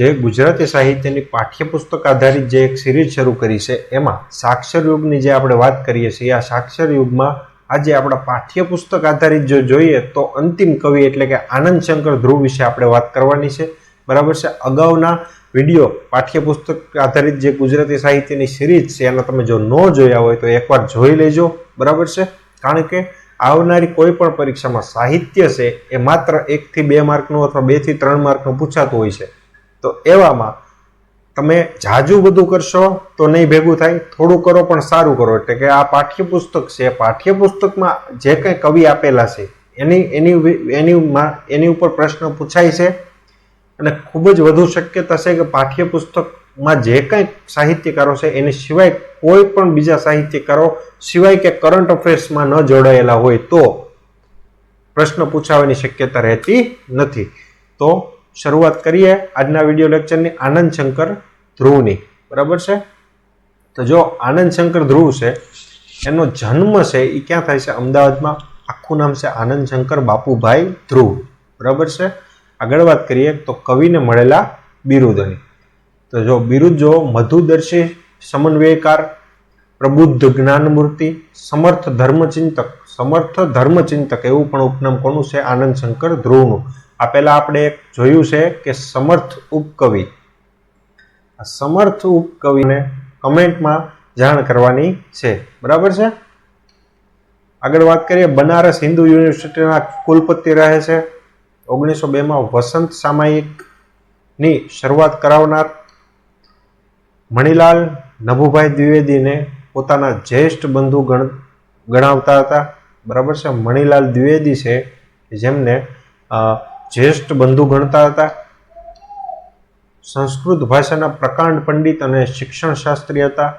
જે ગુજરાતી સાહિત્યની પાઠ્યપુસ્તક આધારિત જે એક સિરીઝ શરૂ કરી છે, એમાં સાક્ષર યુગની જે આપણે વાત કરીએ છીએ, આ સાક્ષર યુગમાં આજે આપણા પાઠ્યપુસ્તક આધારિત જો જોઈએ તો અંતિમ કવિ એટલે કે આનંદ શંકર ધ્રુવ વિશે આપણે વાત કરવાની છે. બરાબર છે? અગાઉના વીડિયો પાઠ્યપુસ્તક આધારિત જે ગુજરાતી સાહિત્યની સિરીઝ છે, એના તમે જો ન જોયા હોય તો એકવાર જોઈ લેજો. બરાબર છે? કારણ કે આવનારી કોઈ પણ પરીક્ષામાં સાહિત્ય છે, એ માત્ર એકથી બે માર્કનું અથવા બેથી ત્રણ માર્કનું પૂછાતું હોય છે. તો એવામાં તમે જાજુ બધું કરશો તો નહીં ભેગું થાય, થોડું કરો પણ સારું કરો. એટલે કે આ પાઠ્યપુસ્તક છે, પાઠ્યપુસ્તકમાં જે કંઈ કવિ આપેલા છે, એની એની એનીમાં એની ઉપર પ્રશ્ન પૂછાય છે. અને ખૂબ જ વધુ શક્યતા છે કે પાઠ્યપુસ્તકમાં જે કંઈ સાહિત્યકારો છે, એની સિવાય કોઈ પણ બીજા સાહિત્યકારો સિવાય કે કરંટ અફેર્સમાં ન જોડાયેલા હોય તો પ્રશ્ન પૂછાવાની શક્યતા રહેતી નથી. તો શરૂઆત કરીએ આજના વીડિયો લેક્ચરની આનંદ શંકર ધ્રુવની. બરાબર છે? તો જો આનંદ શંકર ધ્રુવ છે, એનો જન્મ છે એ ક્યાં થાય છે? અમદાવાદમાં. આખું નામ છે આનંદ શંકર બાપુભાઈ ધ્રુવ. બરાબર છે? આગળ વાત કરીએ તો કવિને મળેલા બિરુદની. તો જો બિરુદ જો મધુદર્શી, સમન્વયકાર, પ્રબુદ્ધ જ્ઞાનમૂર્તિ, સમર્થ ધર્મચિંતક. સમર્થ ધર્મચિંતક, એવું પણ ઉપનામ કોનું છે? આનંદ શંકર ધ્રુવનું. આ પહેલાં આપણે એક જોયું છે કે સમર્થ ઉપકવિ. આ સમર્થ ઉપકવિને કમેન્ટમાં જાણ કરવાની છે. બરાબર છે? આગળ વાત કરીએ, બનારસ હિન્દુ યુનિવર્સિટીના કુલપતિ રહે છે. ઓગણીસો બેમાં વસંત સામાયિકની શરૂઆત કરાવનાર મણિલાલ નભુભાઈ દ્વિવેદીને પોતાના જ્યેષ્ઠ બંધુ ગણ, ગણાવતા હતા. બરાબર છે? મણિલાલ દ્વિવેદી છે જેમને જ્યેષ્ઠ બંધુ ગણતા હતા. સંસ્કૃત ભાષાના પ્રકાંડ પંડિત અને શિક્ષણ શાસ્ત્રી હતા.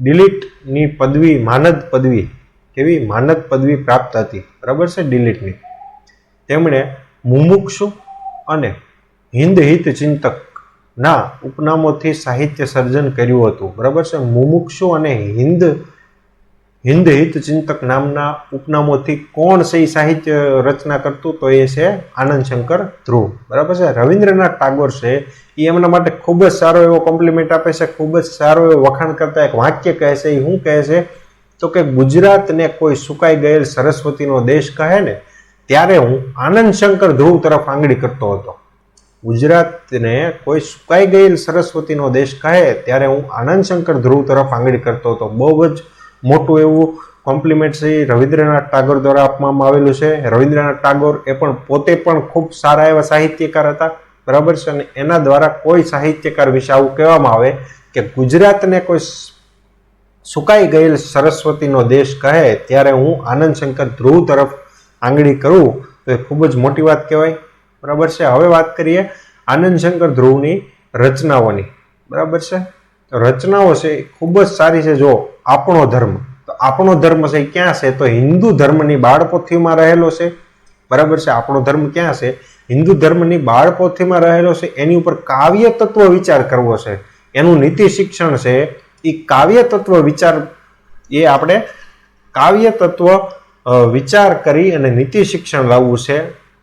ડિલીટની પદવી માનદ પદવી, કેવી માનદ પદવી પ્રાપ્ત હતી. બરાબર છે ડિલીટની. તેમણે મુમુક્ષુ અને હિન્દ હિત ચિંતક ઉપનામોથી સાહિત્ય સર્જન કર્યું હતું. બરાબર છે? મુમુક્ષુ અને હિન્દ હિન્દ હિત ચિંતક નામના ઉપનામોથી કોણ છે એ સાહિત્ય રચના કરતું તો એ છે આનંદ શંકર ધ્રુવ. બરાબર છે? રવિન્દ્રનાથ ટાગોર છે. એ એમના માટે ખૂબ જ સારો એવો કોમ્પ્લિમેન્ટ આપે છે, ખૂબ જ સારો એવો વખાણ કરતા એક વાક્ય કહે છે. એ શું કહે છે? તો કે ગુજરાતને કોઈ સુકાઈ ગયેલ સરસ્વતીનો દેશ કહે ને, ત્યારે હું આનંદ શંકર ધ્રુવ તરફ આંગળી કરતો હતો. ગુજરાતને કોઈ સુકાઈ ગયેલ સરસ્વતીનો દેશ કહે, ત્યારે હું આનંદ શંકર ધ્રુવ તરફ આંગળી કરતો હતો. બહુ જ મોટું એવું કોમ્પ્લિમેન્ટ શ્રી રવિન્દ્રનાથ ટાગોર દ્વારા આપવામાં આવેલું છે. રવિન્દ્રનાથ ટાગોર એ પણ પોતે પણ ખૂબ સારા એવા સાહિત્યકાર હતા. બરાબર છે? અને એના દ્વારા કોઈ સાહિત્યકાર વિશે આવું કહેવામાં આવે કે ગુજરાતને કોઈ સુકાઈ ગયેલ સરસ્વતીનો દેશ કહે ત્યારે હું આનંદ શંકર ધ્રુવ તરફ આંગળી કરું તો એ ખૂબ જ મોટી વાત કહેવાય. બરાબર છે? હવે વાત કરીએ આનંદ શંકર ધ્રુવની રચનાઓની. બરાબર છે? રચનાઓ છે એ ખૂબ જ સારી છે. જો આપણો ધર્મ, તો આપણો ધર્મ છે ક્યાં છે? તો હિન્દુ ધર્મની બાળપોથીમાં રહેલો છે. બરાબર છે? આપણો ધર્મ ક્યાં છે? હિન્દુ ધર્મની બાળપોથીમાં રહેલો છે. એની ઉપર કાવ્ય તત્વ વિચાર કરવો છે. એનું નીતિ શિક્ષણ છે. એ કાવ્ય તત્વ વિચાર, એ આપણે કાવ્ય તત્વ વિચાર કરી અને નીતિ શિક્ષણ લાવવું છે.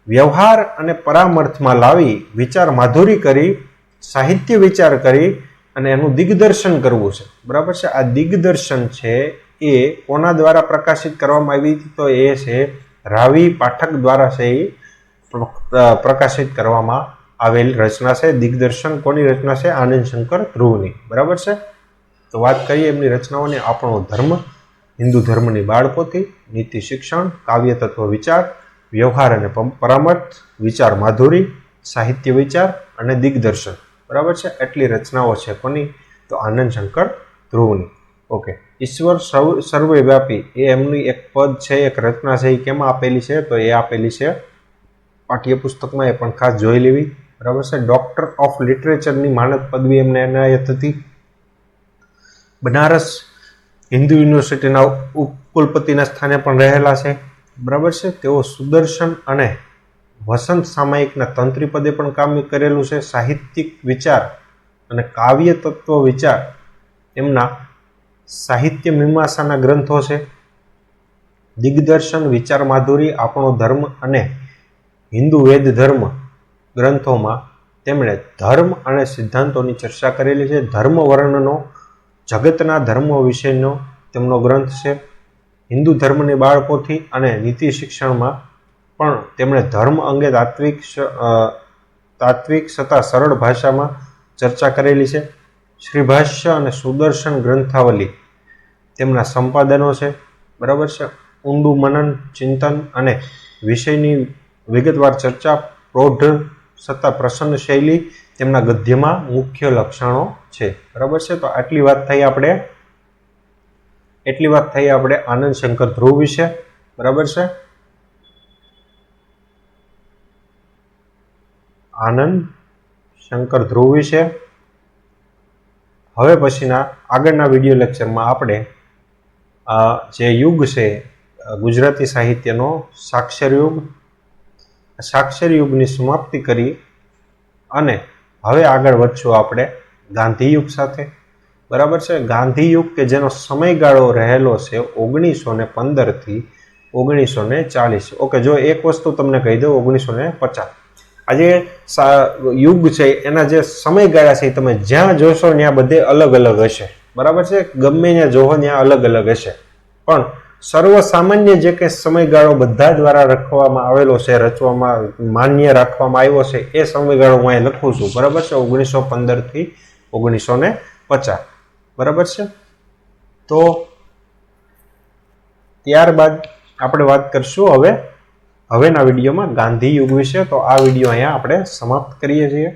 વ્યવહાર અને પરામર્થમાં લાવી વિચાર માધુરી કરી, સાહિત્ય વિચાર કરી અને એનું દિગ્દર્શન કરવું છે. બરાબર છે? આ દિગ્દર્શન છે એ કોના દ્વારા પ્રકાશિત કરવામાં આવી હતી? તો એ છે રાવી પાઠક દ્વારા છે એ પ્રકાશિત કરવામાં આવેલ રચના છે. દિગ્દર્શન કોની રચના છે? આનંદ શંકર ધ્રુવની. બરાબર છે? તો વાત કરીએ એમની રચનાઓની. આપણો ધર્મ, હિન્દુ ધર્મની બાળપોથી, નીતિ શિક્ષણ, કાવ્ય તત્વ વિચાર, વ્યવહાર અને પરામર્શ, વિચાર માધુરી, સાહિત્ય વિચાર અને દિગ્દર્શન. બરાબર છે? એટલી રચનાઓ છે કોની? તો આનંદ શંકર ધ્રુવની. ઓકે. ઈશ્વર સર્વ, સર્વેવ્યાપી. એ એમની એક પદ છે, એક રચના છે, એ કેમાં આપેલી છે? તો એ આપેલી છે પાઠ્યપુસ્તકમાં, એ પણ ખાસ જોઈ લેવી. બરાબર છે? ડોક્ટર ઓફ લિટરેચરની માનદ પદવી એમને એનાયત હતી. બનારસ હિન્દુ યુનિવર્સિટીના ઉપકુલપતિના સ્થાને પણ રહેલા છે. બરાબર છે? તેઓ સુદર્શન અને વસંત સામાયિકના તંત્રી પદે પણ કામ કરેલું છે. સાહિત્યિક વિચાર અને કાવ્ય તત્વ વિચાર એમના સાહિત્ય મીમાંસાના ગ્રંથો છે. દિગ્દર્શન, વિચાર માધુરી, આપણો ધર્મ અને હિન્દુ વેદ ધર્મ ગ્રંથોમાં તેમણે ધર્મ અને સિદ્ધાંતોની ચર્ચા કરેલી છે. ધર્મ વર્ણનો, જગતના ધર્મો વિશેનો તેમનો ગ્રંથ છે. હિન્દુ ધર્મની બાળકોથી અને નીતિ શિક્ષણમાં પણ તેમણે ધર્મ અંગે તાત્વિક તાત્વિક છતાં સરળ ભાષામાં ચર્ચા કરેલી છે. શ્રીભાષ્ય અને સુદર્શન ગ્રંથાવલી તેમના સંપાદનો છે. બરાબર છે? ઊંડું મનન, ચિંતન અને વિષયની વિગતવાર ચર્ચા પ્રૌઢ સત્તા પ્રસન્ન શૈલી તેમના ગદ્યમાં મુખ્ય લક્ષણો છે. બરાબર છે? તો આટલી વાત થઈ આપણે, એટલી વાત થઈ આપણે આનંદ શંકર ધ્રુવ વિશે. બરાબર છે? આનંદ શંકર ધ્રુવ વિશે હવે પછીના આગળના વીડિયો લેક્ચરમાં આપણે જે યુગ છે ગુજરાતી સાહિત્યનો સાક્ષર યુગ, સાક્ષર યુગની સમાપ્તિ કરી અને હવે આગળ વધશું આપણે ગાંધી યુગ સાથે. બરાબર છે? ગાંધી યુગ કે જેનો સમયગાળો રહેલો છે ઓગણીસો ને પંદરથી ઓગણીસો ને ચાલીસ. ઓકે, જો એક વસ્તુ તમને કહી દઉં, ઓગણીસો ને પચાસ. આજે યુગ છે, એના જે સમયગાળા છે તમે જ્યાં જોશો, ત્યાં બધે અલગ અલગ હશે. બરાબર છે? ગમે ત્યાં જોવો, ત્યાં અલગ અલગ હશે. પણ સર્વ સામાન્ય જે કે સમયગાળો બધા દ્વારા રાખવામાં આવેલો છે, રચવામાં, માન્ય રાખવામાં આવ્યો છે, એ સમયગાળો હું અહીં લખું છું. બરાબર છે? ઓગણીસો પંદરથી ઓગણીસો ને પચાસ. બરાબર છે? તો ત્યારબાદ આપણે વાત કરશું હવે હવેના વિડીયોમાં ગાંધી યુગ વિશે તો આ વીડિયો અહીંયા આપણે સમાપ્ત કરીએ છીએ.